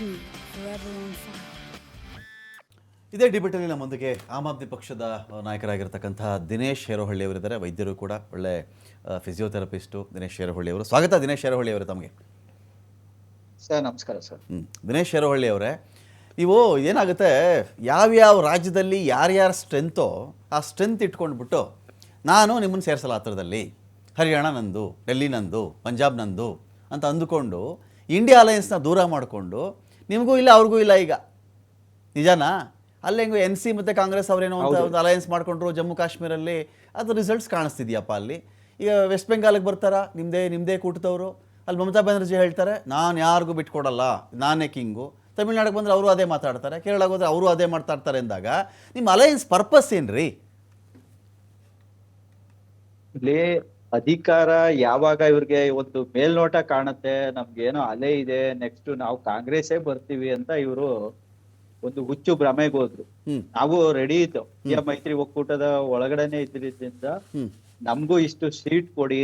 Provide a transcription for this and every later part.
me, forever on fire. ಇದೇ ಡಿಬೇಟಲ್ಲಿ ನಮ್ಮೊಂದಿಗೆ ಆಮ್ ಆದ್ಮಿ ಪಕ್ಷದ ನಾಯಕರಾಗಿರ್ತಕ್ಕಂತಹ ದಿನೇಶ್ ಹೇರೋಹಳ್ಳಿ ಅವರಿದ್ದಾರೆ. ವೈದ್ಯರು ಕೂಡ ಒಳ್ಳೆ ಫಿಸಿಯೋಥೆರಪಿಸ್ಟು ದಿನೇಶ್ ಹೇರೋಹಳ್ಳಿ ಅವರು. ಸ್ವಾಗತ ದಿನೇಶ್ ಹೇರೋಹಳ್ಳಿ ಅವರು ತಮಗೆ. ಸರ್ ನಮಸ್ಕಾರ ಸರ್. ಹ್ಞೂ ದಿನೇಶ್ ಹೇರೋಹಳ್ಳಿ ಅವರೇ ನೀವು ಏನಾಗುತ್ತೆ ಯಾವ್ಯಾವ ರಾಜ್ಯದಲ್ಲಿ ಯಾರ್ಯಾರ ಸ್ಟ್ರೆಂತೋ ಆ ಸ್ಟ್ರೆಂತ್ ಇಟ್ಕೊಂಡ್ಬಿಟ್ಟು ನಾನು ನಿಮ್ಮನ್ನು ಸೇರಿಸಲ್ಲ ಹತ್ರದಲ್ಲಿ ಹರಿಯಾಣ ನಂದು ಡೆಲ್ಲಿ ನಂದು ಪಂಜಾಬ್ ನಂದು ಅಂತ ಅಂದುಕೊಂಡು ಇಂಡಿಯಾ ಅಲಯನ್ಸ್ನ ದೂರ ಮಾಡಿಕೊಂಡು ನಿಮಗೂ ಇಲ್ಲ ಅವ್ರಿಗೂ ಇಲ್ಲ ಈಗ. ನಿಜನಾ? ಅಲ್ಲಿ ಹೆಂಗೋ ಎನ್ ಸಿ ಮತ್ತು ಕಾಂಗ್ರೆಸ್ ಅವರೇನೋ ಅಂತ ಒಂದು ಅಲಯನ್ಸ್ ಮಾಡ್ಕೊಂಡ್ರು ಜಮ್ಮು ಕಾಶ್ಮೀರಲ್ಲಿ. ಅದು ರಿಸಲ್ಟ್ಸ್ ಕಾಣಿಸ್ತಿದ್ಯಪ್ಪ ಅಲ್ಲಿ. ಈಗ ವೆಸ್ಟ್ ಬೆಂಗಾಲಿಗೆ ಬರ್ತಾರಾ? ನಿಮ್ಮದೇ ನಿಮ್ಮದೇ ಕೂಟದವರು. ಅಲ್ಲಿ ಮಮತಾ ಬ್ಯಾನರ್ಜಿ ಹೇಳ್ತಾರೆ ನಾನು ಯಾರಿಗೂ ಬಿಟ್ಕೊಡಲ್ಲ. ನಾನೇ ಕಿಂಗು. ತಮಿಳ್ನಾಡಿಗೆ ಬಂದರೆ ಅವರು ಅದೇ ಮಾತಾಡ್ತಾರೆ. ಕೇರಳಕ್ಕೆ ಹೋದ್ರೆ ಅವರು ಅದೇ ಮಾತಾಡ್ತಾರೆ ಅಂದಾಗ ನಿಮ್ಮ ಅಲಯನ್ಸ್ ಪರ್ಪಸ್ ಏನ್ರಿ? ಅಧಿಕಾರ ಯಾವಾಗ ಇವ್ರಿಗೆ ಒಂದು ಮೇಲ್ನೋಟ ಕಾಣುತ್ತೆ ನಮ್ಗೇನೋ ಅಲೆ ಇದೆ ನೆಕ್ಸ್ಟ್ ನಾವು ಕಾಂಗ್ರೆಸ್ಸೇ ಬರ್ತೀವಿ ಅಂತ ಇವರು ಒಂದು ಹುಚ್ಚು ಭ್ರಮೆಗೆ ಹೋದ್ರು. ನಾವು ರೆಡಿ ಇತ್ತು ಮೈತ್ರಿ ಒಕ್ಕೂಟದ ಒಳಗಡೆನೆ ಇದ್ರಿಂದ ನಮ್ಗೂ ಇಷ್ಟು ಸೀಟ್ ಕೊಡಿ.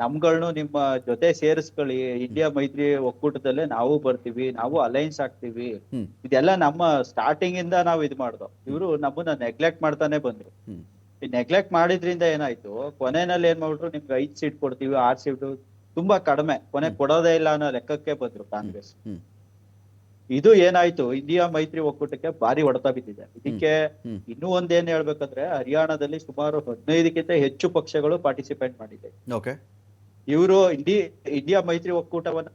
ನಮ್ಗಳ್ನು ನಿಮ್ಮ ಜೊತೆ ಸೇರಿಸ್ಕೊಳ್ಳಿ ಇಂಡಿಯಾ ಮೈತ್ರಿ ಒಕ್ಕೂಟದಲ್ಲೇ ನಾವು ಬರ್ತೀವಿ ನಾವು ಅಲೈನ್ಸ್ ಆಗ್ತೀವಿ. ಇದೆಲ್ಲ ನಮ್ಮ ಸ್ಟಾರ್ಟಿಂಗ್ ಇಂದ ನಾವು ಇದ್ ಮಾಡ್ದೋ. ಇವರು ನಮ್ಮನ್ನ ನೆಗ್ಲೆಕ್ಟ್ ಮಾಡ್ತಾನೆ ಬಂದ್ರು. ಈ ನೆಗ್ಲೆಕ್ಟ್ ಮಾಡಿದ್ರಿಂದ ಏನಾಯ್ತು? ಕೊನೆನಲ್ಲಿ ಏನ್ ಮಾಡ್ಬಿಟ್ರು ನಿಮ್ಗೆ ಐದ್ ಸೀಟ್ ಕೊಡ್ತೀವಿ ಆರ್ ಸೀಟ್ ತುಂಬಾ ಕಡಿಮೆ. ಕೊನೆ ಕೊಡೋದೇ ಇಲ್ಲ ಅನ್ನೋ ಲೆಕ್ಕಕ್ಕೆ ಬಂದ್ರು ಕಾಂಗ್ರೆಸ್. ಇದು ಏನಾಯ್ತು? ಇಂಡಿಯಾ ಮೈತ್ರಿ ಒಕ್ಕೂಟಕ್ಕೆ ಭಾರಿ ಹೊಡೆತ ಬಿದ್ದಿದೆ. ಇದಕ್ಕೆ. ಇನ್ನೂ ಒಂದೇನ್ ಹೇಳ್ಬೇಕಂದ್ರೆ ಹರಿಯಾಣದಲ್ಲಿ ಸುಮಾರು ಹದಿನೈದಕ್ಕಿಂತ ಹೆಚ್ಚು ಪಕ್ಷಗಳು ಪಾರ್ಟಿಸಿಪೇಟ್ ಮಾಡಿದೆ. ಓಕೆ ಇವರು ಇಂಡಿ ಇಂಡಿಯಾ ಮೈತ್ರಿ ಒಕ್ಕೂಟವನ್ನ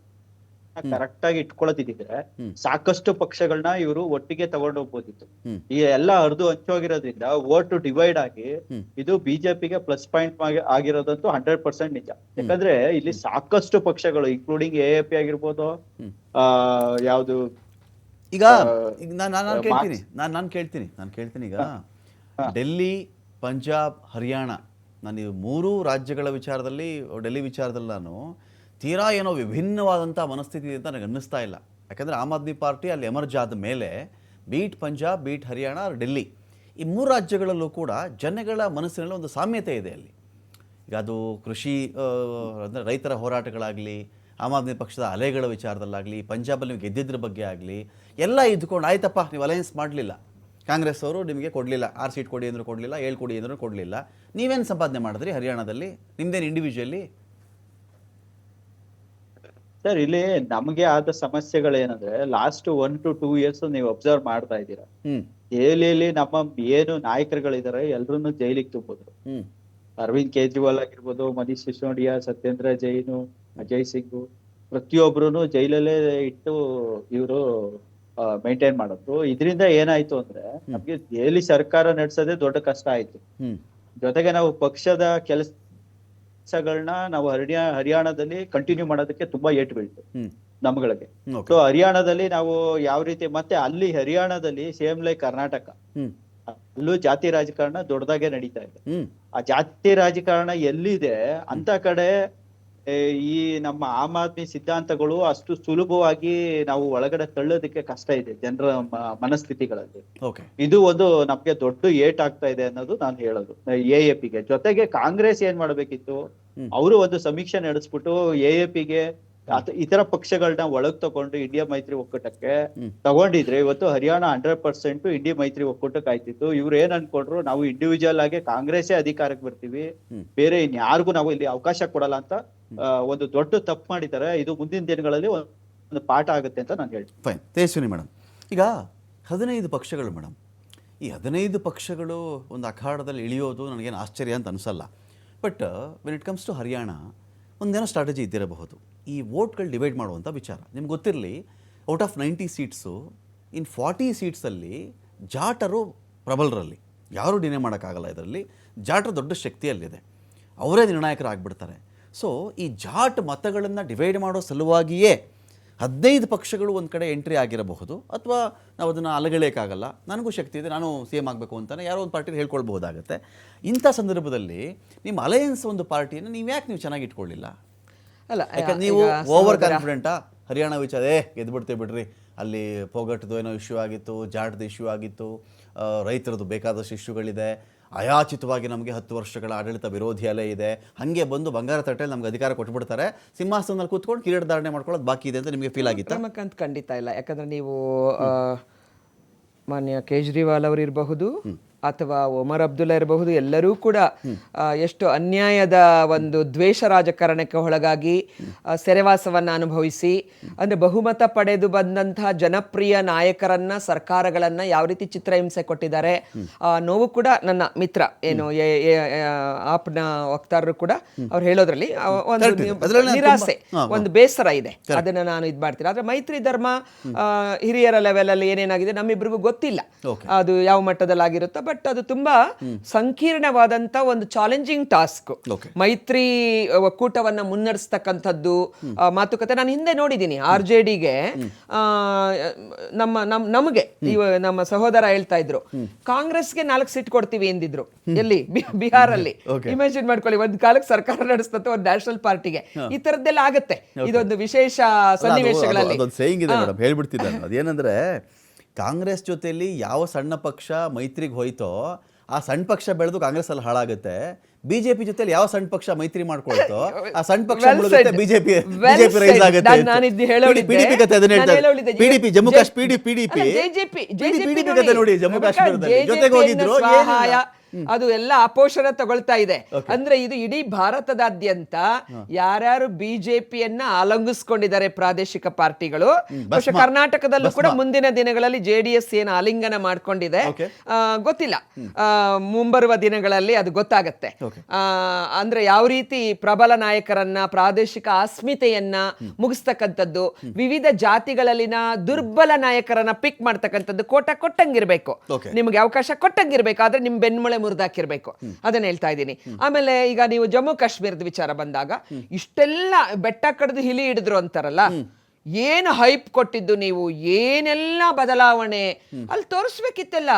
ಕರೆಕ್ಟ್ ಆಗಿ ಇಟ್ಕೊಳತಿದ್ರೆ ಸಾಕಷ್ಟು ಪಕ್ಷಗಳನ್ನ ಇವರು ಒಟ್ಟಿಗೆ ತಗೊಂಡು ಹೋಗ್ಬೋದಿತ್ತು. ಈ ಎಲ್ಲ ಹರಿದು ಹಂಚೋಗಿರೋದ್ರಿಂದ ಓಟ್ ಡಿವೈಡ್ ಆಗಿ. ಇದು ಬಿಜೆಪಿಗೆ ಪ್ಲಸ್ ಪಾಯಿಂಟ್ ಆಗಿರೋದಂತೂ ಹಂಡ್ರೆಡ್ ಪರ್ಸೆಂಟ್ ನಿಜ. ಯಾಕಂದ್ರೆ ಇಲ್ಲಿ ಸಾಕಷ್ಟು ಪಕ್ಷಗಳು ಇನ್ಕ್ಲೂಡಿಂಗ್ ಎ ಎ ಪಿ ಆಗಿರ್ಬೋದು ಆ ಯಾವ್ದು ಈಗ ನಾನು ಕೇಳ್ತೀನಿ. ನಾನು ನಾನು ಕೇಳ್ತೀನಿ. ನಾನು ಕೇಳ್ತೀನಿ ಈಗ. ಡೆಲ್ಲಿ ಪಂಜಾಬ್ ಹರಿಯಾಣ. ನಾನು ಈ ಮೂರೂ ರಾಜ್ಯಗಳ ವಿಚಾರದಲ್ಲಿ ಡೆಲ್ಲಿ ವಿಚಾರದಲ್ಲಿ ನಾನು ತೀರಾ ಏನೋ ವಿಭಿನ್ನವಾದಂಥ ಮನಸ್ಥಿತಿ ಅಂತ ನನಗೆ ಅನ್ನಿಸ್ತಾ ಇಲ್ಲ. ಯಾಕಂದರೆ ಆಮ್ ಆದ್ಮಿ ಪಾರ್ಟಿ ಅಲ್ಲಿ ಎಮರ್ಜ್ ಆದ ಮೇಲೆ ಬೀಟ್ ಪಂಜಾಬ್, ಬೀಟ್ ಹರಿಯಾಣ, ಡೆಲ್ಲಿ ಈ ಮೂರು ರಾಜ್ಯಗಳಲ್ಲೂ ಕೂಡ ಜನಗಳ ಮನಸ್ಸಿನಲ್ಲಿ ಒಂದು ಸಾಮ್ಯತೆ ಇದೆ ಅಲ್ಲಿ. ಈಗ ಅದು ಕೃಷಿ ಅಂದರೆ ರೈತರ ಹೋರಾಟಗಳಾಗಲಿ, ಆಮ್ ಆದ್ಮಿ ಪಕ್ಷದ ಅಲೆಗಳ ವಿಚಾರದಲ್ಲಾಗಲಿ, ಪಂಜಾಬಲ್ಲಿ ನೀವು ಗೆದ್ದಿದ್ರ ಬಗ್ಗೆ ಆಗಲಿ, ಎಲ್ಲ ಇದ್ಕೊಂಡು ಆಯ್ತಪ್ಪ, ನೀವು ಅಲಯನ್ಸ್ ಮಾಡಲಿಲ್ಲ. ಕಾಂಗ್ರೆಸ್ ಅವರು ನಿಮಗೆ ಕೊಡಲಿಲ್ಲ. ಆರು ಸೀಟ್ ಕೊಡಿ ಅಂದರೂ ಕೊಡಲಿಲ್ಲ, ಏಳು ಕೊಡಿ ಅಂದರೂ ಕೊಡಲಿಲ್ಲ. ನೀವೇನು ಸಂಪಾದನೆ ಮಾಡಿದ್ರಿ? ಹರಿಯಾಣದಲ್ಲಿ, ನಿಮ್ದೇನು ಇಂಡಿವಿಜುವಲಿ ಸರ್ ಇಲ್ಲಿ ನಮಗೆ ಆದ ಸಮಸ್ಯೆಗಳೇನಂದ್ರೆ last one to two years ನೀವು ಅಬ್ಸರ್ವ್ ಮಾಡ್ತಾ ಇದ್ದೀರಾ. ಎಲ್ಲಿ ದೆಹಲಿಯಲ್ಲಿ ನಮ್ಮ ಏನು ನಾಯಕರುಗಳಿದ್ದಾರೆ ಎಲ್ರನ್ನೂ ಜೈಲಿಗೆ ತುಂಬಿದ್ರು ಅರವಿಂದ್ ಕೇಜ್ರಿವಾಲ್ ಆಗಿರ್ಬೋದು ಮನೀಶ್ ಸಿಸೋಡಿಯಾ ಸತ್ಯೇಂದ್ರ ಜೈನು ಅಜಯ್ ಸಿಂಗ್ ಪ್ರತಿಯೊಬ್ರು ಜೈಲಲ್ಲೇ ಇಟ್ಟು ಇವರು ಮೇಂಟೈನ್ ಮಾಡಿದ್ರು. ಇದರಿಂದ ಏನಾಯ್ತು ಅಂದ್ರೆ ನಮ್ಗೆ ದೆಹಲಿ ಸರ್ಕಾರ ನಡೆಸೋದೇ ದೊಡ್ಡ ಕಷ್ಟ ಆಯ್ತು. ಜೊತೆಗೆ ನಾವು ಪಕ್ಷದ ಕೆಲಸಗಳನ್ನ ನಾವು ಹರಿಯ ಹರಿಯಾಣದಲ್ಲಿ ಕಂಟಿನ್ಯೂ ಮಾಡೋದಕ್ಕೆ ತುಂಬಾ ಏಟ್ ಬೀಳ್ತು. ನಮ್ಗಳಿಗೆ. ಸೊ ಹರಿಯಾಣದಲ್ಲಿ ನಾವು ಯಾವ ರೀತಿ ಮತ್ತೆ ಅಲ್ಲಿ ಹರಿಯಾಣದಲ್ಲಿ ಸೇಮ್ ಲೈಕ್ ಕರ್ನಾಟಕ ಅಲ್ಲೂ ಜಾತಿ ರಾಜಕಾರಣ ದೊಡ್ಡದಾಗೆ ನಡೀತಾ ಇದೆ. ಆ ಜಾತಿ ರಾಜಕಾರಣ ಎಲ್ಲಿದೆ ಅಂತ ಕಡೆ ಈ ನಮ್ಮ ಆಮ್ ಆದ್ಮಿ ಸಿದ್ಧಾಂತಗಳು ಅಷ್ಟು ಸುಲಭವಾಗಿ ನಾವು ಒಳಗಡೆ ತಳ್ಳೋದಕ್ಕೆ ಕಷ್ಟ ಇದೆ ಜನರ ಮನಸ್ಥಿತಿಗಳಲ್ಲಿ. ಇದು ಒಂದು ನಮ್ಗೆ ದೊಡ್ಡ ಏಟ್ ಆಗ್ತಾ ಇದೆ ಅನ್ನೋದು ನಾನು ಹೇಳೋದು. ಎ ಎ ಪಿಗೆ ಜೊತೆಗೆ ಕಾಂಗ್ರೆಸ್ ಏನ್ ಮಾಡ್ಬೇಕಿತ್ತು. ಅವರು ಒಂದು ಸಮೀಕ್ಷೆ ನಡೆಸ್ಬಿಟ್ಟು ಎ ಎ ಪಿಗೆ ಇತರ ಪಕ್ಷಗಳನ್ನ ಒಳಗ್ ತಗೊಂಡು ಇಂಡಿಯಾ ಮೈತ್ರಿ ಒಕ್ಕೂಟಕ್ಕೆ. ತಗೊಂಡಿದ್ರೆ ಇವತ್ತು ಹರಿಯಾಣ ಹಂಡ್ರೆಡ್ ಪರ್ಸೆಂಟ್ ಇಂಡಿಯಾ ಮೈತ್ರಿ ಒಕ್ಕೂಟಕ್ಕೆ ಆಯ್ತಿತ್ತು. ಇವ್ರು ಏನ್ ಅನ್ಕೊಂಡ್ರು ನಾವು ಇಂಡಿವಿಜುವಲ್ ಆಗಿ ಕಾಂಗ್ರೆಸ್ಸೇ ಅಧಿಕಾರಕ್ಕೆ ಬರ್ತೀವಿ. ಬೇರೆ ಇನ್ಯಾರಿಗೂ ನಾವು ಇಲ್ಲಿ ಅವಕಾಶ ಕೊಡಲ್ಲ ಅಂತ ಒಂದು ದೊಡ್ಡ ತಪ್ಪು ಮಾಡಿದ್ದಾರೆ. ಇದು ಮುಂದಿನ ದಿನಗಳಲ್ಲಿ ಒಂದು ಪಾಠ ಆಗುತ್ತೆ ಅಂತ ನಾನು ಹೇಳ್ತೀನಿ. ಫೈನ್ ತೇಜಸ್ವಿನಿ ಮೇಡಮ್ ಈಗ ಹದಿನೈದು ಪಕ್ಷಗಳು ಮೇಡಮ್ ಈ ಹದಿನೈದು ಪಕ್ಷಗಳು ಒಂದು ಅಖಾಡದಲ್ಲಿ ಇಳಿಯೋದು ನನಗೇನು ಆಶ್ಚರ್ಯ ಅಂತ ಅನಿಸಲ್ಲ. But when it comes to Haryana ಒಂದೇನೋ ಸ್ಟ್ರಾಟಜಿ ಇದ್ದಿರಬಹುದು. ಈ ವೋಟ್ಗಳು ಡಿವೈಡ್ ಮಾಡುವಂಥ ವಿಚಾರ. ನಿಮ್ಗೆ ಗೊತ್ತಿರಲಿ out of ninety seats in forty ಸೀಟ್ಸಲ್ಲಿ ಜಾಟರು ಪ್ರಬಲರಲ್ಲಿ. ಯಾರೂ ಡಿನೇ ಮಾಡೋಕ್ಕಾಗಲ್ಲ ಇದರಲ್ಲಿ. ಜಾಟರು ದೊಡ್ಡ ಶಕ್ತಿಯಲ್ಲಿದೆ. ಅವರೇ ನಿರ್ಣಾಯಕರಾಗ್ಬಿಡ್ತಾರೆ. ಸೊ ಈ ಜಾಟ್ ಮತಗಳನ್ನು ಡಿವೈಡ್ ಮಾಡೋ ಸಲುವಾಗಿಯೇ ಹದಿನೈದು ಪಕ್ಷಗಳು ಒಂದು ಕಡೆ ಎಂಟ್ರಿ ಆಗಿರಬಹುದು ಅಥವಾ ನಾವು ಅದನ್ನು ಅಲಗಲೇಕಾಗಲ್ಲ ನನಗೂ ಶಕ್ತಿ ಇದೆ ನಾನು ಸಿ ಎಂ ಆಗಬೇಕು ಅಂತಲೇ ಯಾರೋ ಒಂದು ಪಾರ್ಟಿಲಿ ಹೇಳ್ಕೊಳ್ಬಹುದಾಗತ್ತೆ. ಇಂಥ ಸಂದರ್ಭದಲ್ಲಿ ನಿಮ್ಮ ಅಲಯನ್ಸ್ ಒಂದು ಪಾರ್ಟಿಯನ್ನು ನೀವು ಯಾಕೆ ನೀವು ಚೆನ್ನಾಗಿ ಇಟ್ಕೊಳ್ಳಿಲ್ಲ? ಅಲ್ಲ ಯಾಕಂದ್ರೆ ನೀವು ಓವರ್ ಕಾನ್ಫಿಡೆಂಟಾ ಹರಿಯಾಣ ವಿಚಾರ ಏ ಗೆದ್ಬಿಡ್ತೇವೆ ಬಿಡ್ರಿ. ಅಲ್ಲಿ ಪೋಗಟ್ದು ಏನೋ ಇಶ್ಯೂ ಆಗಿತ್ತು ಜಾಟ್ದು ಇಶ್ಯೂ ಆಗಿತ್ತು ರೈತರದ್ದು ಬೇಕಾದಷ್ಟು ಇಶ್ಯೂಗಳಿದೆ ಅಯಾಚಿತವಾಗಿ ನಮಗೆ ಹತ್ತು ವರ್ಷಗಳ ಆಡಳಿತ ವಿರೋಧಿ ಅಲೆ ಇದೆ. ಹಾಗೆ ಬಂದು ಬಂಗಾರ ತಟ್ಟೆಯಲ್ಲಿ ನಮ್ಗೆ ಅಧಿಕಾರ ಕೊಟ್ಬಿಡ್ತಾರೆ. ಸಿಂಹಾಸನದಲ್ಲಿ ಕೂತ್ಕೊಂಡು ಕಿರೀಟ ಧಾರಣೆ ಮಾಡ್ಕೊಳ್ಳೋದು ಬಾಕಿ ಇದೆ ಅಂತ ನಿಮಗೆ ಫೀಲ್ ಆಗಿತ್ತು? ಅಂತ ಖಂಡಿತ ಇಲ್ಲ. ಯಾಕಂದ್ರೆ ನೀವು ಮಾನ್ಯ ಕೇಜ್ರಿವಾಲ್ ಅವರು ಇರಬಹುದು ಅಥವಾ ಒಮರ್ ಅಬ್ದುಲ್ಲಾ ಇರಬಹುದು ಎಲ್ಲರೂ ಕೂಡ ಎಷ್ಟು ಅನ್ಯಾಯದ ಒಂದು ದ್ವೇಷ ರಾಜಕಾರಣಕ್ಕೆ ಒಳಗಾಗಿ ಸೆರೆವಾಸವನ್ನು ಅನುಭವಿಸಿ ಅಂದರೆ ಬಹುಮತ ಪಡೆದು ಬಂದಂತಹ ಜನಪ್ರಿಯ ನಾಯಕರನ್ನ ಸರ್ಕಾರಗಳನ್ನ ಯಾವ ರೀತಿ ಚಿತ್ರಹಿಂಸೆ ಕೊಟ್ಟಿದ್ದಾರೆ ಆ ನೋವು ಕೂಡ ನನ್ನ ಮಿತ್ರ ಏನು ಆಪ್ನ ವಕ್ತಾರರು ಕೂಡ ಅವ್ರು ಹೇಳೋದ್ರಲ್ಲಿ ಒಂದು ನಿರಾಸೆ ಒಂದು ಬೇಸರ ಇದೆ. ಅದನ್ನ ನಾನು ಇದು ಮಾಡ್ತೀನಿ. ಆದ್ರೆ ಮೈತ್ರಿ ಧರ್ಮ ಹಿರಿಯರ ಲೆವೆಲ್ ಅಲ್ಲಿ ಏನೇನಾಗಿದೆ ನಮ್ಮಿಬ್ರಿಗೂ ಗೊತ್ತಿಲ್ಲ. ಅದು ಯಾವ ಮಟ್ಟದಲ್ಲಿ ಆಗಿರುತ್ತೋ ಬಟ್ ಅದು ತುಂಬಾ ಸಂಕೀರ್ಣವಾದಂತ ಒಂದು ಚಾಲೆಂಜಿಂಗ್ ಟಾಸ್ಕ್ ಮೈತ್ರಿ ಒಕ್ಕೂಟವನ್ನ ಮುನ್ನಡೆಸ್ತಕ್ಕಂಥದ್ದು ಮಾತುಕತೆ ನಾನು ಹಿಂದೆ ನೋಡಿದ್ದೀನಿ. ಆರ್ ಜೆ ಡಿಗೆ ನಮ್ಮ ನಮ್ ನಮಗೆ ನಮ್ಮ ಸಹೋದರ ಹೇಳ್ತಾ ಇದ್ರು. ಕಾಂಗ್ರೆಸ್ಗೆ ನಾಲ್ಕು ಸೀಟ್ ಕೊಡ್ತೀವಿ ಎಂದಿದ್ರು. ಎಲ್ಲಿ? ಬಿಹಾರಲ್ಲಿ. ಇಮ್ಯಾಜಿನ್ ಮಾಡ್ಕೊಳ್ಳಿ ಒಂದ್ ಕಾಲಕ್ಕೆ ಸರ್ಕಾರ ನಡೆಸ್ತಂತ ಒಂದು ನ್ಯಾಷನಲ್ ಪಾರ್ಟಿಗೆ ಈ ತರದ್ದೆಲ್ಲ ಆಗತ್ತೆ. ಇದೊಂದು ವಿಶೇಷ ಸನ್ನಿವೇಶಗಳಲ್ಲಿ. ಹೇಳ್ಬಿಡ್ತಿದ್ದಾರೆ ಅದೇನಂದ್ರೆ ಕಾಂಗ್ರೆಸ್ ಜೊತೆಲಿ ಯಾವ ಸಣ್ಣ ಪಕ್ಷ ಮೈತ್ರಿಗೆ ಹೋಯ್ತೋ ಆ ಸಣ್ಣ ಪಕ್ಷ ಬೆಳೆದು ಕಾಂಗ್ರೆಸ್ ಅಲ್ಲಿ ಹಾಳಾಗುತ್ತೆ. ಬಿಜೆಪಿ ಜೊತೆಲಿ ಯಾವ ಸಣ್ಣ ಪಕ್ಷ ಮೈತ್ರಿ ಮಾಡ್ಕೊಳ್ತೋ ಆ ಸಣ್ಣ ಪಕ್ಷ ಬಿಜೆಪಿ ಬಿಜೆಪಿ ರೈಸ್ ಆಗುತ್ತೆ. ಪಿಡಿಪಿ ಕತೆ ಅದನ್ನ ನಾನು ಹೇಳ್ತಾರೆ PDP Jammu Kashmir PD PDP PDP ಕತೆ ನೋಡಿ ಜಮ್ಮು ಕಾಶ್ಮೀರದಲ್ಲಿ. ಜೊತೆಗೆ ಹೋಗಿದ್ರು. ಅದು ಎಲ್ಲ ಅಪೋಷಣ ತಗೊಳ್ತಾ ಇದೆ. ಅಂದ್ರೆ ಇದು ಇಡೀ ಭಾರತದಾದ್ಯಂತ ಯಾರ್ಯಾರು ಬಿಜೆಪಿಯನ್ನ ಆಲಂಗಿಸ್ಕೊಂಡಿದ್ದಾರೆ ಪ್ರಾದೇಶಿಕ ಪಾರ್ಟಿಗಳು. ಬಹುಶಃ ಕರ್ನಾಟಕದಲ್ಲೂ ಕೂಡ ಮುಂದಿನ ದಿನಗಳಲ್ಲಿ ಜೆಡಿಎಸ್ ಏನು ಆಲಿಂಗನ ಮಾಡ್ಕೊಂಡಿದೆ. ಗೊತ್ತಿಲ್ಲ. ಮುಂಬರುವ ದಿನಗಳಲ್ಲಿ ಅದು ಗೊತ್ತಾಗತ್ತೆ. ಅಂದ್ರೆ ಯಾವ ರೀತಿ ಪ್ರಬಲ ನಾಯಕರನ್ನ ಪ್ರಾದೇಶಿಕ ಅಸ್ಮಿತೆಯನ್ನ ಮುಗಿಸ್ತಕ್ಕಂಥದ್ದು ವಿವಿಧ ಜಾತಿಗಳಲ್ಲಿನ ದುರ್ಬಲ ನಾಯಕರನ್ನ ಪಿಕ್ ಮಾಡ್ತಕ್ಕಂಥದ್ದು ಕೋಟ ಕೊಟ್ಟಂಗಿರ್ಬೇಕು. ನಿಮ್ಗೆ ಅವಕಾಶ ಕೊಟ್ಟಂಗಿರ್ಬೇಕು. ಆದ್ರೆ ನಿಮ್ ಬೆನ್ಮೂಳೆ ಮುರಿದಾಕಿರ್ಬೇಕು. ಅದನ್ನ ಹೇಳ್ತಾ ಇದ್ದೀನಿ. ಆಮೇಲೆ ಈಗ ನೀವು ಜಮ್ಮು ಕಾಶ್ಮೀರದ ವಿಚಾರ ಬಂದಾಗ, ಇಷ್ಟೆಲ್ಲ ಬೆಟ್ಟ ಕಡ್ದು ಹಿಲಿ ಹಿಡಿದ್ರು ಅಂತಾರಲ್ಲ ಏನು ಹೈಪ್ ಕೊಟ್ಟಿದ್ದು ನೀವು? ಏನೆಲ್ಲ ಬದಲಾವಣೆ? ಅಲ್ಲಿ ತೋರಿಸ್ಬೇಕಿತ್ತಲ್ಲ.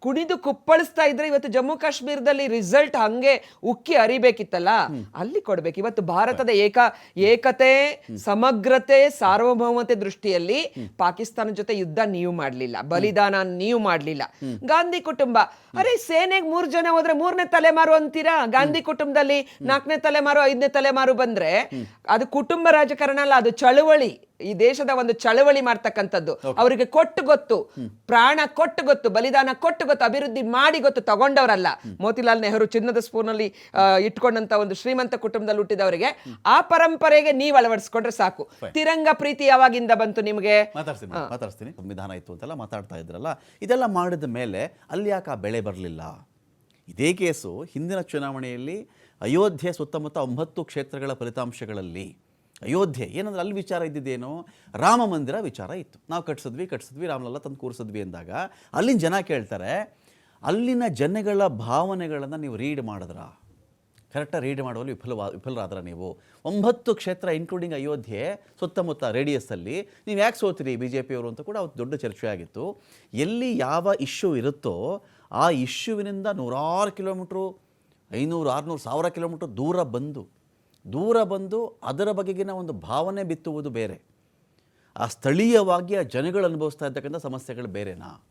ಕುಣಿದು ಕುಪ್ಪಳಿಸ್ತಾ ಇದ್ರೆ ಇವತ್ತು ಜಮ್ಮು ಕಾಶ್ಮೀರದಲ್ಲಿ ರಿಸಲ್ಟ್ ಹಂಗೆ ಉಕ್ಕಿ ಅರಿಬೇಕಿತ್ತಲ್ಲ? ಅಲ್ಲಿ ಕೊಡ್ಬೇಕು. ಇವತ್ತು ಭಾರತದ ಏಕ ಏಕತೆ ಸಮಗ್ರತೆ ಸಾರ್ವಭೌಮತೆ ದೃಷ್ಟಿಯಲ್ಲಿ ಪಾಕಿಸ್ತಾನ ಜೊತೆ ಯುದ್ಧ ನೀವು ಮಾಡ್ಲಿಲ್ಲ. ಬಲಿದಾನ ನೀವು ಮಾಡ್ಲಿಲ್ಲ. ಗಾಂಧಿ ಕುಟುಂಬ. ಅರೆ ಸೇನೆಗೆ ಮೂರ್ ಜನ ಹೋದ್ರೆ ಮೂರನೇ ತಲೆಮಾರು ಅಂತೀರಾ? ಗಾಂಧಿ ಕುಟುಂಬದಲ್ಲಿ ನಾಲ್ಕನೇ ತಲೆಮಾರು ಐದನೇ ತಲೆಮಾರು ಬಂದ್ರೆ ಅದು ಕುಟುಂಬ ರಾಜಕಾರಣ ಅಲ್ಲ ಅದು ಚಳುವಳಿ. ಈ ದೇಶದ ಒಂದು ಚಳವಳಿ ಮಾಡ್ತಕ್ಕಂಥದ್ದು. ಅವರಿಗೆ ಕೊಟ್ಟು ಗೊತ್ತು. ಪ್ರಾಣ ಕೊಟ್ಟು ಗೊತ್ತು ಬಲಿದಾನ ಕೊಟ್ಟು ಗೊತ್ತು ಅಭಿವೃದ್ಧಿ ಮಾಡಿ ಗೊತ್ತು ತಗೊಂಡವರಲ್ಲ. ಮೋತಿಲಾಲ್ ನೆಹರು ಚಿನ್ನದ ಸ್ಪೂನಲ್ಲಿ ಇಟ್ಕೊಂಡಂತ ಒಂದು ಶ್ರೀಮಂತ ಕುಟುಂಬದಲ್ಲಿ ಹುಟ್ಟಿದವರಿಗೆ ಆ ಪರಂಪರೆಗೆ ನೀವು ಅಳವಡಿಸ್ಕೊಂಡ್ರೆ ಸಾಕು. ತಿರಂಗ ಪ್ರೀತಿ ಯಾವಾಗಿಂದ ಬಂತು ನಿಮಗೆ? ಮಾತಾಡ್ತೀನಿ ಮಾತಾಡ್ತೀನಿ. ಸಂವಿಧಾನ ಇತ್ತು ಅಂತೆಲ್ಲ ಮಾತಾಡ್ತಾ ಇದ್ರಲ್ಲ. ಇದೆಲ್ಲ ಮಾಡಿದ ಮೇಲೆ ಅಲ್ಲಿ ಯಾಕೆ ಆ ಬೆಳೆ ಬರಲಿಲ್ಲ? ಇದೇ ಕೇಸು ಹಿಂದಿನ ಚುನಾವಣೆಯಲ್ಲಿ ಅಯೋಧ್ಯೆ ಸುತ್ತಮುತ್ತ ಒಂಬತ್ತು ಕ್ಷೇತ್ರಗಳ ಫಲಿತಾಂಶಗಳಲ್ಲಿ. ಅಯೋಧ್ಯೆ, ಏನಂದ್ರೆ ಅಲ್ಲಿ ವಿಚಾರ ಇದ್ದಿದ್ದೇನು, ರಾಮ ಮಂದಿರ ವಿಚಾರ ಇತ್ತು. ನಾವು ಕಟ್ಸಿದ್ವಿ ಕಟ್ಸಿದ್ವಿ ರಾಮಲಲ್ಲ ತಂದು ಕೂರಿಸಿದ್ವಿ ಅಂದಾಗ, ಅಲ್ಲಿನ ಜನ ಕೇಳ್ತಾರೆ, ಅಲ್ಲಿನ ಜನಗಳ ಭಾವನೆಗಳನ್ನು ನೀವು ರೀಡ್ ಮಾಡಿದ್ರ? ಕರೆಕ್ಟಾಗಿ ರೀಡ್ ಮಾಡುವಲ್ಲಿ ವಿಫಲವಾ, ವಿಫಲರಾದ್ರ ನೀವು? ಒಂಬತ್ತು ಕ್ಷೇತ್ರ ಇನ್ಕ್ಲೂಡಿಂಗ್ ಅಯೋಧ್ಯೆ, ಸುತ್ತಮುತ್ತ ರೇಡಿಯಸ್ಸಲ್ಲಿ ನೀವು ಯಾಕೆ ಸೋತಿರಿ ಬಿ ಜೆ ಪಿಯವರು ಅಂತ ಕೂಡ ಅವತ್ತು ದೊಡ್ಡ ಚರ್ಚೆ ಆಗಿತ್ತು. ಎಲ್ಲಿ ಯಾವ ಇಶ್ಯೂ ಇರುತ್ತೋ, ಆ ಇಶ್ಯೂವಿನಿಂದ ನೂರಾರು ಕಿಲೋಮೀಟ್ರು ಐನೂರು, ಆರುನೂರು, ಸಾವಿರ ಕಿಲೋಮೀಟ್ರ್ ದೂರ ಬಂದು ದೂರ ಬಂದು ಅದರ ಬಗೆಗಿನ ಒಂದು ಭಾವನೆ ಬಿತ್ತುವುದು ಬೇರೆ. ಆ ಸ್ಥಳೀಯವಾಗಿ ಆ ಜನಗಳು ಅನುಭವಿಸ್ತಾ ಇರ್ತಕ್ಕಂಥ ಸಮಸ್ಯೆಗಳು ಬೇರೆನಾ?